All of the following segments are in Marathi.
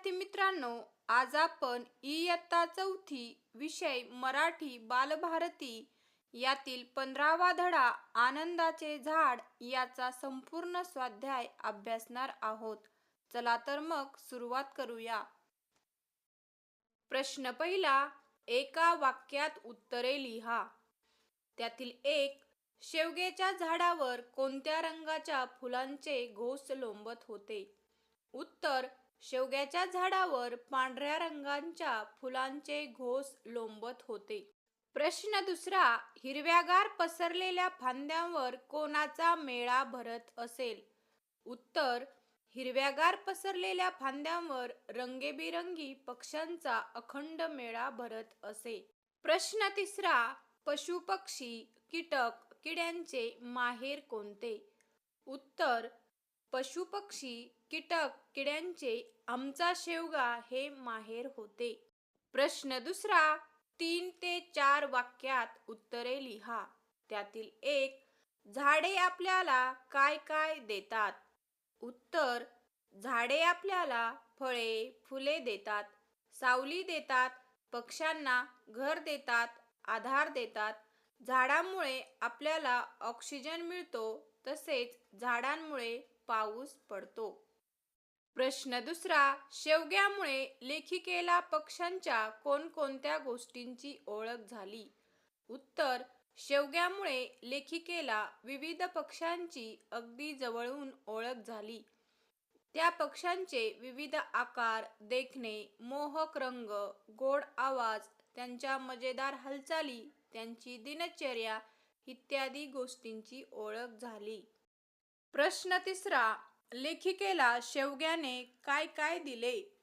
विद्यार्थी मित्रांनो आज आपण इयत्ता चौथी विषय मराठी बालभारती यातील पंधरावा धडा आनंदाचे झाड याचा संपूर्ण स्वाध्याय अभ्यासणार आहोत. चला तर मग सुरुवात करूया. प्रश्न पहिला एका वाक्यात उत्तरे लिहा. त्यातील एक शेवग्याच्या झाडावर कोणत्या रंगाच्या फुलांचे घोस लोंबत होते? उत्तर शेवग्याच्या झाडावर पांढऱ्या रंगांच्या फुलांचे घोस लोंबत होते. प्रश्न दुसरा हिरव्यागार पसरलेल्या फांद्यांवर कोणाचा मेळा भरत असेल? उत्तर हिरव्यागार पसरलेल्या फांद्यांवर रंगेबिरंगी पक्ष्यांचा अखंड मेळा भरत असे. प्रश्न तिसरा पशुपक्षी कीटक किड्यांचे माहेर कोणते? उत्तर पशुपक्षी कीटक किड्यांचे आमचा शेवगा हे माहेर होते. प्रश्न दुसरा तीन ते चार वाक्यात उत्तरे लिहा. त्यातील एक झाडे आपल्याला काय काय देतात? उत्तर झाडे आपल्याला फळे फुले देतात. सावली देतात पक्ष्यांना घर देतात आधार देतात. झाडांमुळे आपल्याला ऑक्सिजन मिळतो तसेच झाडांमुळे पाऊस पडतो. प्रश्न दुसरा शेवग्यामुळे लेखिकेला पक्ष्यांच्या कोणकोणत्या गोष्टींची ओळख झाली? उत्तर शेवग्यामुळे लेखिकेला विविध पक्ष्यांची अगदी जवळून ओळख झाली. त्या पक्ष्यांचे विविध आकार देखणे मोहक रंग गोड आवाज त्यांच्या मजेदार हालचाली त्यांची दिनचर्या इत्यादी गोष्टींची ओळख झाली. प्रश्न तिसरा लेखिकेला शेवग्याने काय काय दिले?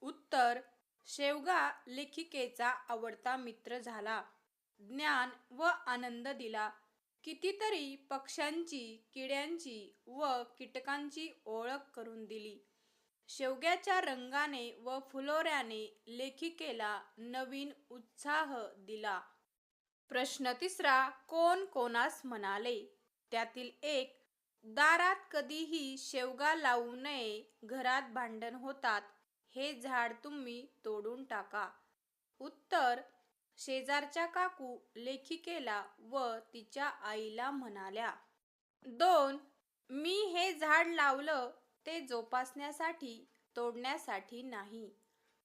उत्तर शेवगा लेखिकेचा आवडता मित्र झाला. ज्ञान व आनंद दिला. कितीतरी पक्ष्यांची किड्यांची व कीटकांची ओळख करून दिली. शेवग्याच्या रंगाने व फुलोऱ्याने लेखिकेला नवीन उत्साह दिला. प्रश्न तिसरा कोण कोणास म्हणाले? त्यातील एक दारात कधीही शेवगा लावू नये घरात भांडण होतात हे झाड तुम्ही तोडून टाका. उत्तर शेजारच्या काकू लेखिकेला व तिच्या आईला म्हणाल्या दोन मी हे झाड लावलं ते जोपासण्यासाठी तोडण्यासाठी नाही.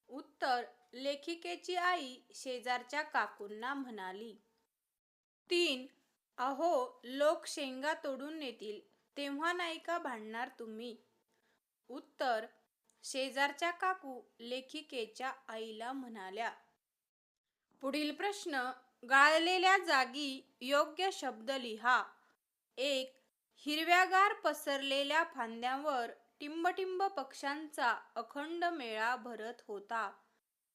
उत्तर लेखिकेची आई शेजारच्या काकूंना म्हणाली तीन अहो लोक शेंगा तोडून नेतील तेव्हा नाही का भांडणार तुम्ही? उत्तर शेजारच्या काकू लेखिकेच्या आईला म्हणाल्या. पुढील प्रश्न गाळलेल्या जागी योग्य शब्द लिहा. एक हिरव्यागार पसरलेल्या फांद्यांवर टिंबटिंब पक्ष्यांचा अखंड मेळा भरत होता.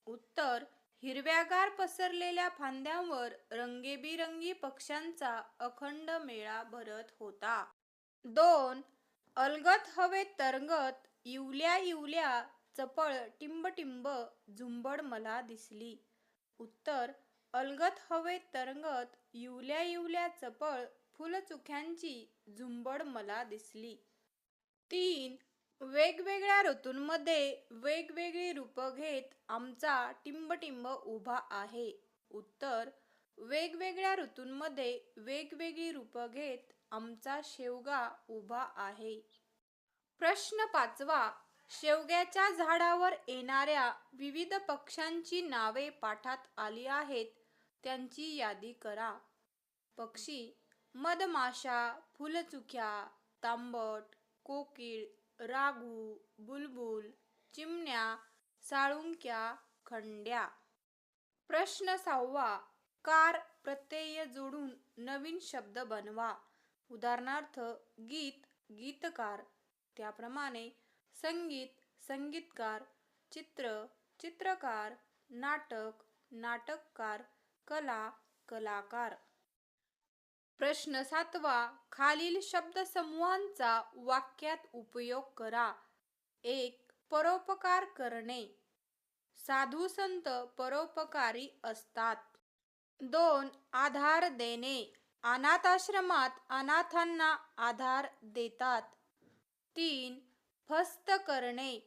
उत्तर हिरव्यागार पसरलेल्या फांद्यांवर रंगेबिरंगी पक्ष्यांचा अखंड मेळा भरत होता. दोन अलगत हवेत तरंगत इवल्या इवल्या चपळ टिंबटिंब झुंबड मला दिसली. उत्तर अलगत हवेत तरंगत इवल्या इवल्या चपळ फुलचुख्यांची झुंबड मला दिसली. तीन वेगवेगळ्या ऋतूंमध्ये वेगवेगळी रूप घेत आमचा टिंबटिंब उभा आहे. उत्तर वेगवेगळ्या ऋतूंमध्ये वेगवेगळी रूप घेत आमचा शेवगा उभा आहे. प्रश्न पाचवा शेवग्याच्या झाडावर येणाऱ्या विविध पक्ष्यांची नावे पाठात आली आहेत. त्यांची यादी करा. पक्षी मधमाशा फुलचुक्या तांबट कोकिळ राघू बुलबुल चिमण्या साळुंक्या खंड्या. प्रश्न सहावा कार प्रत्यय जोडून नवीन शब्द बनवा. उदाहरणार्थ गीत गीतकार त्याप्रमाणे संगीत संगीतकार चित्र चित्रकार नाटक नाटककार कला कलाकार. प्रश्न सातवा खालील शब्दसमूहांचा वाक्यात उपयोग करा. एक परोपकार करणे. साधू संत परोपकारी असतात. दोन आधार देणे. अनाथाश्रमात अनाथांना आधार देतात. तीन फस्त करणे.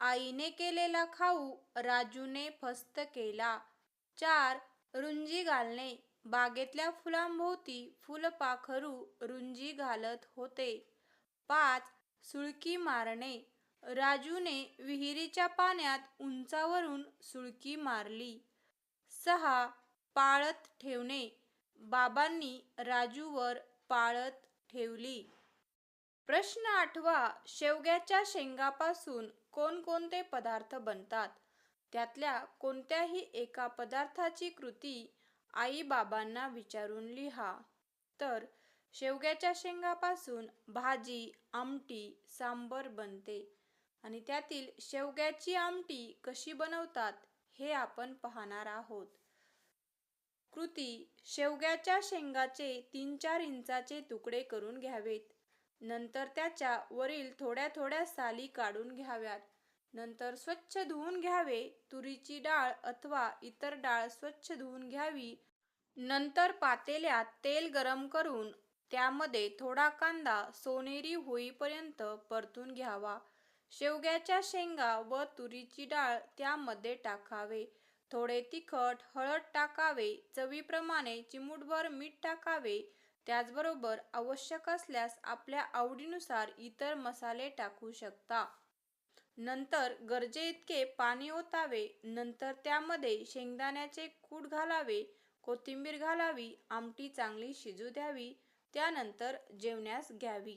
आईने केलेला खाऊ राजूने फस्त केला. चार रुंजी घालणे. बागेतल्या फुलांभोवती फुलपाखरू रुंजी घालत होते. पाच सुळकी मारणे. राजूने विहिरीच्या पाण्यात उंचावरून सुळकी मारली. सहा पाळत ठेवणे. बाबांनी राजूवर पाळत ठेवली. प्रश्न आठवा शेवग्याच्या शेंगापासून कोणकोणते पदार्थ बनतात? त्यातल्या कोणत्याही एका पदार्थाची कृती आई बाबांना विचारून लिहा. तर शेवग्याच्या शेंगापासून भाजी आमटी सांबर बनते. आणि त्यातील शेवग्याची आमटी कशी बनवतात हे आपण पाहणार आहोत. कृती शेवग्याच्या शेंगाचे तीन चार इंचाचे तुकडे करून घ्यावेत. नंतर त्याच्या वरील थोड्या थोड्या साली काढून घ्याव्यात. नंतर स्वच्छ धुवून घ्यावे. तुरीची डाळ अथवा इतर डाळ स्वच्छ धुवून घ्यावी. नंतर पातेल्यात तेल गरम करून त्यामध्ये थोडा कांदा सोनेरी होईपर्यंत परतून घ्यावा. शेवग्याच्या शेंगा व तुरीची डाळ त्यामध्ये टाकावे. थोडे तिखट हळद टाकावे चवीप्रमाणे चिमूटभर मीठ टाकावे. त्याचबरोबर आवश्यक असल्यास आपल्या आवडीनुसार इतर मसाले टाकू शकता. नंतर गरजे इतके पाणी ओतावे. नंतर त्यामध्ये शेंगदाण्याचे कूट घालावे. कोथिंबीर घालावी. आमटी चांगली शिजू द्यावी. त्यानंतर जेवण्यास घ्यावी.